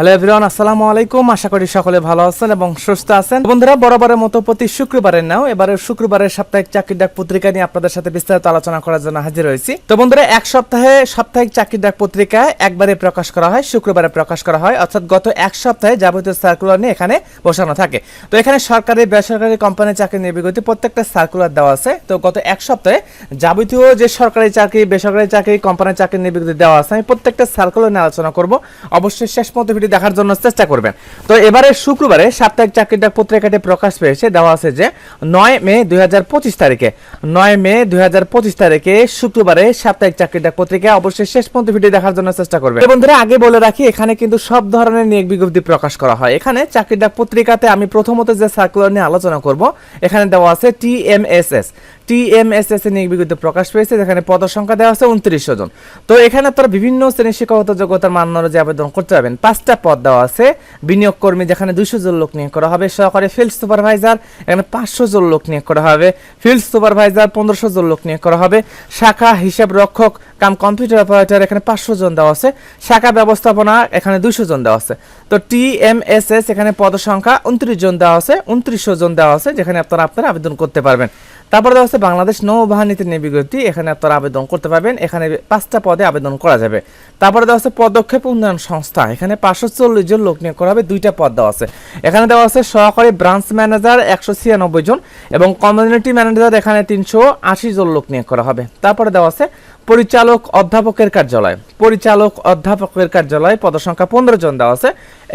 Hello everyone, আসসালামু আলাইকুম। আশা করি সকলে ভালো আছেন এবং সুস্থ আছেন। বন্ধুরা, বরাবরের মতো প্রতি শুক্রবারের নাও এবারে শুক্রবারের সাপ্তাহিক চাকরির ডাক পত্রিকা নিয়ে আপনাদের সাথে বিস্তারিত আলোচনা করার জন্য হাজির হয়েছি তো বন্ধুরা, এক সপ্তাহে সাপ্তাহিক চাকরির ডাক পত্রিকা একবারে প্রকাশ করা হয়, শুক্রবারে প্রকাশ করা হয়। অর্থাৎ গত এক সপ্তাহে যাবতীয় সার্কুলার নিয়ে এখানে বসানো থাকে। তো এখানে সরকারি, বেসরকারি কোম্পানির চাকরি নিয়ে বিজ্ঞপ্তি প্রত্যেকটা সার্কুলার দেওয়া আছে। তো গত এক সপ্তাহে যাবতীয় যে সরকারি চাকরি, বেসরকারি চাকরি কোম্পানির চাকরি নিয়ে বিজ্ঞপ্তি দেওয়া আছে, আমি প্রত্যেকটা সার্কুলার নিয়ে আলোচনা করব। অবশ্যই শেষ পর্যন্ত ভিডিও দেখার জন্য চেষ্টা করবেন। তো এবারে শুক্রবারে সাপ্তাহিক চাকরির ডাক পত্রিকাটি প্রকাশ পেয়েছে। দেওয়া আছে যে, নয় মে দুই তারিখে, নয় মে দুই তারিখে শুক্রবারে সাপ্তাহিক চাকরির ডাক পত্রিকা অবশ্যই শেষ পর্যন্ত ভিডিও দেখার জন্য চেষ্টা করবেন বন্ধুরা, আগে বলে রাখি, এখানে কিন্তু সব ধরনের নিয়োগ বিজ্ঞপ্তি প্রকাশ করা হয়। এখানে চাকরির ডাক পত্রিকাতে আমি প্রথমত যে সার্কুলার নিয়ে আলোচনা করব, এখানে দেওয়া আছে টিএমএসএস টিএমএসএস এর বিজ্ঞপ্তি প্রকাশ পেয়েছে, যেখানে পদ সংখ্যা দেওয়া আছে উনত্রিশশো জন তো এখানে আপনারা বিভিন্ন শ্রেণির শিক্ষাগত যোগ্যতার মান অনুযায়ী আবেদন করতে পারবেন। পাঁচটা পদ দেওয়া আছে বিনিয়োগ কর্মী যেখানে দুইশো জন লোক নিয়োগ করা হবে, সহকারী ফিল্ড সুপারভাইজার এখানে পাঁচশো জন লোক নিয়োগ করা হবে ফিল্ড সুপারভাইজার পনেরোশো জন লোক নিয়োগ করা হবে, শাখা হিসাব রক্ষক, কাম কম্পিউটার অপারেটর এখানে পাঁচশো জন দেওয়া আছে, শাখা ব্যবস্থাপনা, এখানে দুইশো জন দেওয়া আছে। তো টিএমএসএস, এখানে পদ সংখ্যা উনত্রিশ জন দেওয়া আছে, উনত্রিশশো জন দেওয়া আছে, যেখানে আপনারা আপনারা আবেদন করতে পারবেন। তারপরে দেওয়া আছে বাংলাদেশ নৌবাহিনীতে বিজ্ঞপ্তি, এখানে আপনারা আবেদন করতে পারবেন, এখানে পাঁচটা পদে আবেদন করা যাবে। তারপরে দেওয়া আছে পদক্ষেপ উন্নয়ন সংস্থা, এখানে পাঁচশো চল্লিশ জন লোক নিয়োগ করা হবে, দুইটা পদ দেওয়া আছে। এখানে দেওয়া আছে সহকারী ব্রাঞ্চ ম্যানেজার একশো ছিয়ানব্বই জন এবং কমিউনিটি ম্যানেজার এখানে তিনশো আশি জন লোক নিয়োগ করা হবে। তারপরে দেওয়া আছে পরিচালক অধ্যাপকের কার্যালয়, পরিচালক অধ্যাপকের কার্যালয় পদসংখ্যা পনেরো জন দেওয়া আছে।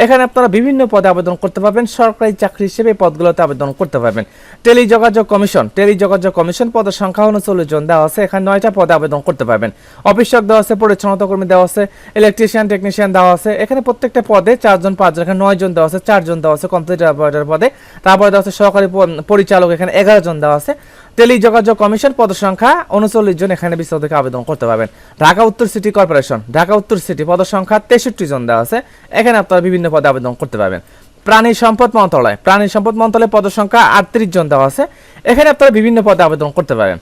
এখানে আপনারা বিভিন্ন পদে আবেদন করতে পারবেন, সরকারি চাকরি হিসেবে পদগুলোতে আবেদন করতে পারবেন। টেলিযোগাযোগ কমিশন টেলিযোগাযোগ কমিশন পদের সংখ্যা উনচল্লিশ জন দেওয়া আছে। এখানে নয়টা পদে আবেদন করতে পারবেন। অফিসক দেওয়া আছে, পরিচ্ছন্নতা কর্মী দেওয়া আছে ইলেকট্রিশিয়ান টেকনিশিয়ান দেওয়া আছে। এখানে প্রত্যেকটা পদে চারজন, পাঁচজন, এখানে নয় জন দেওয়া আছে, চারজন দেওয়া আছে কম্পিউটার অপারেটর পদে। তারপরে দেওয়া আছে সহকারী পরিচালক, এখানে এগারো জন দেওয়া আছে। টেলিযোগাযোগ কমিশন পদ সংখ্যা উনচল্লিশ জন, এখানে বিস্তারিত আবেদন করতে পারবেন। ঢাকা উত্তর সিটি কর্পোরেশন, ঢাকা উত্তর সিটি পদ সংখ্যা তেষট্টি জন দেওয়া আছে। এখানে আপনারা বিভিন্ন পদে আবেদন করতে পারবেন। প্রাণী সম্পদ মন্ত্রণালয়। প্রাণী সম্পদ মন্ত্রণালয় পদসংখ্যা আটত্রিশ জন দেওয়া আছে। এখানে আপনারা বিভিন্ন পদে আবেদন করতে পারেন।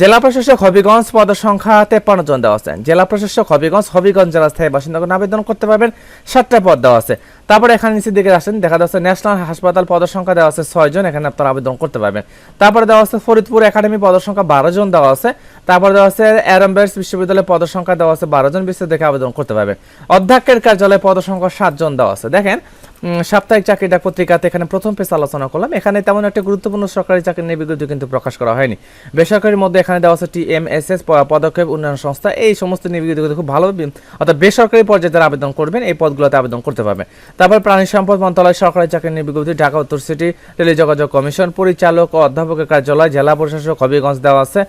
জেলা প্রশাসক হবিগঞ্জ পদসংখ্যা তেপ্পান্ন জন দেওয়া আছে। জেলা প্রশাসক হবিগঞ্জ হবিগঞ্জ জেলা স্থায়ী বাসিন্দাগণ আবেদন করতে পারবেন। সাতটা পদ দেওয়া আছে। তারপরে এখানে নিচের দিকে আসেন দেখা যাচ্ছে ন্যাশনাল হাসপাতাল পদের সংখ্যা দেওয়া আছে ছয় জন, এখানে আপনারা আবেদন করতে পারবেন। তারপরে দেওয়া আছে ফরিদপুর একাডেমি পদের সংখ্যা বারো জন দেওয়া আছে। তারপরে দেওয়া আছে অ্যারামবেস বিশ্ববিদ্যালয়ে পদের সংখ্যা দেওয়া আছে বারো জন বিস্তৃত দেখে আবেদন করতে পারবেন। অধ্যক্ষের কার্যালয়ে পদের সংখ্যা সাত জন দেওয়া আছে। দেখেন সাপ্তাহিক চাকরি ডাক পত্রিকাতে এখানে প্রথম পেজ আলোচনা করলাম। এখানে তেমন একটা গুরুত্বপূর্ণ সরকারি চাকরি নিয়ে বিজ্ঞপ্তি কিন্তু প্রকাশ করা হয়নি। বেসরকারির মধ্যে এখানে দেওয়া আছে টিএমএসএস পদক্ষেপ উন্নয়ন সংস্থা। এই সমস্ত নিয়ে বিজ্ঞপ্তি খুব ভালো অর্থাৎ বেসরকারি পর্যায়ে যারা আবেদন করবেন, এই পদগুলোতে আবেদন করতে পারবেন। তারপর প্রাণী সম্পদ মন্ত্রণালয় সরকারি চাকরি নিয়ে বিজ্ঞপ্তি, ঢাকা উত্তর সিটি টেলিযোগাযোগ কমিশন পরিচালক ও অধ্যাপকের কার্যালয়, জেলা প্রশাসক হবিগঞ্জ দেওয়া আছে।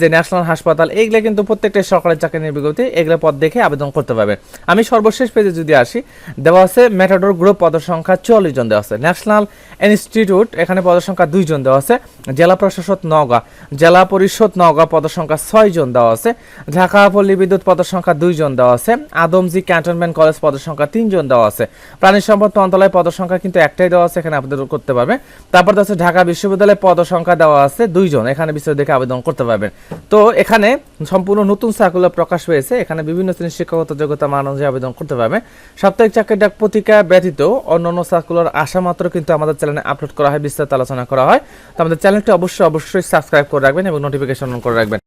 যে ন্যাশনাল হাসপাতাল এইগুলো কিন্তু প্রত্যেকটা সরকারি চাকরি নিয়ে বিজ্ঞপ্তি, এগুলো পদ দেখে আবেদন করতে পারবে। আমি সর্বশেষ পেজে যদি আসি, দেওয়া আছে মেটাডোর গ্রুপ পদের সংখ্যা চুয়াল্লিশ জন দেওয়া আছে। ন্যাশনাল ইনস্টিটিউট এখানে পদের সংখ্যা দুইজন দেওয়া আছে। জেলা প্রশাসক নওগাঁ, জেলা পরিষদ নওগাঁ পদের সংখ্যা ছয় জন দেওয়া আছে। ঢাকা পল্লী বিদ্যুৎ পদের সংখ্যা দুইজন দেওয়া আছে। আদমজি ক্যান্টনমেন্ট কলেজ পদের সংখ্যা তিনজন দেওয়া আছে। প্রাণী সম্পদ মন্ত্রণালয় পদের সংখ্যা কিন্তু একটাই দেওয়া আছে, এখানে আবেদন করতে পারবে। তারপর আছে ঢাকা বিশ্ববিদ্যালয়ে পদ সংখ্যা দেওয়া আছে দুইজন, এখানে বিস্তারিত দেখে আবেদন করতে পারবেন। তো এখানে সম্পূর্ণ নতুন সার্কুলার প্রকাশ হয়েছে, এখানে বিভিন্ন শ্রেণির শিক্ষাগত যোগ্যতা মান অনুযায়ী আবেদন করতে পারবে। সাপ্তাহিক চাকরির ডাক পত্রিকা ব্যতীত অন্যান্য সার্কুলার আসা মাত্র কিন্তু আমাদের চ্যানেলে আপলোড করা হয়, বিস্তারিত আলোচনা করা হয়। তো আমাদের চ্যানেলটি অবশ্যই অবশ্যই সাবস্ক্রাইব করে রাখবেন এবং নোটিফিকেশন অন করে রাখবেন।